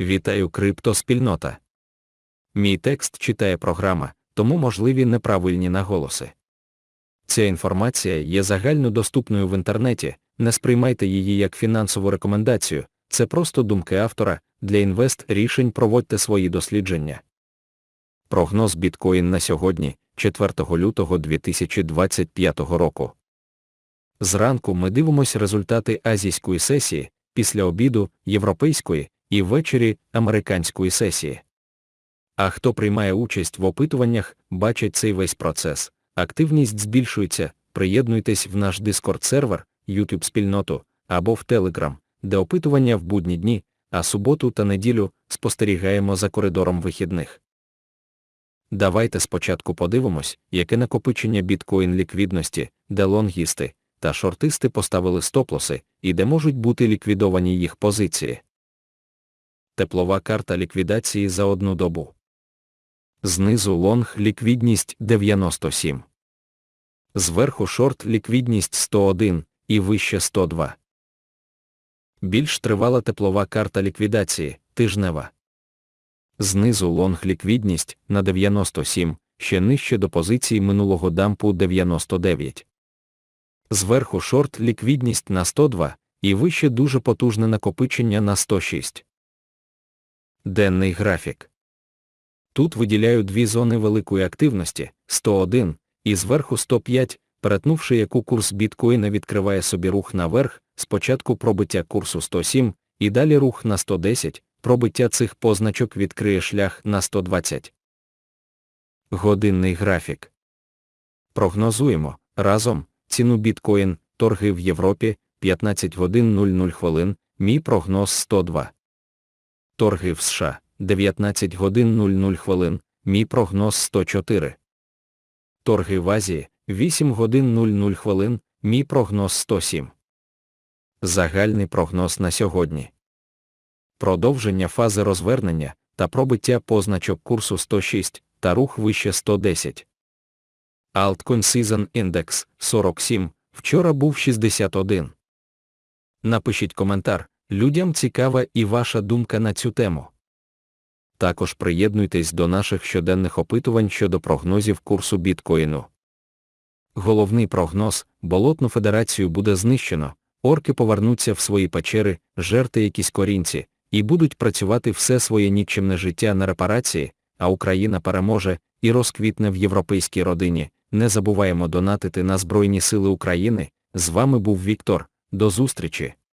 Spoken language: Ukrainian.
Вітаю криптоспільнота. Мій текст читає програма, тому можливі неправильні наголоси. Ця інформація є загальнодоступною в інтернеті, не сприймайте її як фінансову рекомендацію, це просто думки автора, для інвест рішень проводьте свої дослідження. Прогноз біткоін на сьогодні, 4 лютого 2025 року. Зранку ми дивимося результати азійської сесії, після обіду європейської і ввечері американської сесії. А хто приймає участь в опитуваннях, бачить цей весь процес. Активність збільшується, приєднуйтесь в наш Discord сервер, YouTube спільноту або в Telegram, де опитування в будні дні, а суботу та неділю спостерігаємо за коридором вихідних. Давайте спочатку подивимось, яке накопичення біткоін ліквідності, де лонгісти та шортисти поставили стоплоси і де можуть бути ліквідовані їх позиції. Теплова карта ліквідації за одну добу. Знизу лонг ліквідність 97. Зверху шорт ліквідність 101 і вище 102. Більш тривала теплова карта ліквідації тижнева. Знизу лонг ліквідність на 97, ще нижче до позиції минулого дампу 99. Зверху шорт ліквідність на 102 і вище дуже потужне накопичення на 106. Денний графік. Тут виділяю дві зони великої активності 101 і зверху 105, перетнувши яку курс біткоїна відкриває собі рух наверх, спочатку пробиття курсу 107, і далі рух на 110, пробиття цих позначок відкриє шлях на 120. Годинний графік. Прогнозуємо разом ціну біткоін, торги в Європі 15 годин 00 хвилин, мій прогноз 102. Торги в США 19 годин 00 хвилин, мій прогноз 104. Торги в Азії 8 годин 00 хвилин, мій прогноз 107. Загальний прогноз на сьогодні. Продовження фази розвернення та пробиття позначок курсу 106 та рух вище 110. Altcoin Season Index 47, вчора був 61. Напишіть коментар, людям цікава і ваша думка на цю тему. Також приєднуйтесь до наших щоденних опитувань щодо прогнозів курсу біткоїну. Головний прогноз болотну федерацію буде знищено, орки повернуться в свої печери, жерти якісь корінці, і будуть працювати все своє нікчемне життя на репарації, а Україна переможе і розквітне в європейській родині. Не забуваємо донатити на Збройні Сили України. З вами був Віктор. До зустрічі!